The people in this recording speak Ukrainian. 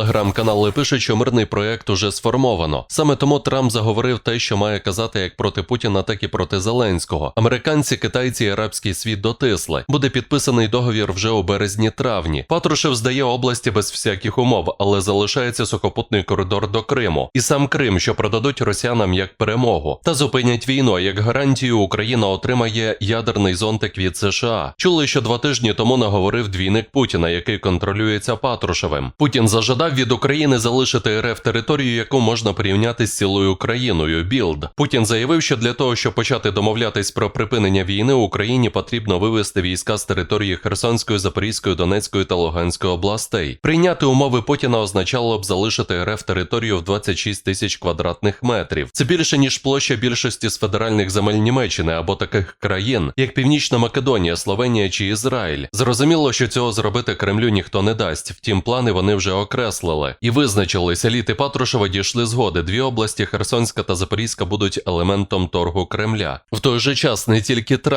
Телеграм-канали пишуть, що мирний проект уже сформовано. Саме тому Трамп заговорив те, що має казати як проти Путіна, так і проти Зеленського. Американці, китайці і арабський світ дотисли. Буде підписаний договір вже у березні-травні. Патрушев здає області без всяких умов, але залишається сухопутний коридор до Криму. І сам Крим, що продадуть росіянам як перемогу, та зупинять війну. Як гарантію Україна отримає ядерний зонтик від США. Чули, що два тижні тому наговорив двійник Путіна, який контролюється Патрушевим. Путін зажадав від України залишити РФ територію, яку можна порівняти з цілою Україною. Білд Путін заявив, що для того, щоб почати домовлятись про припинення війни, Україні потрібно вивести війська з території Херсонської, Запорізької, Донецької та Луганської областей. Прийняти умови Путіна означало б залишити РФ територію в 26 тисяч квадратних метрів. Це більше ніж площа більшості з федеральних земель Німеччини або таких країн, як Північна Македонія, Словенія чи Ізраїль. Зрозуміло, що цього зробити Кремлю ніхто не дасть. Втім, плани вони вже окреслили і визначились. Еліти Патрушева дійшли згоди. Дві області Херсонська та Запорізька будуть елементом торгу Кремля. В той же час не тільки Трамп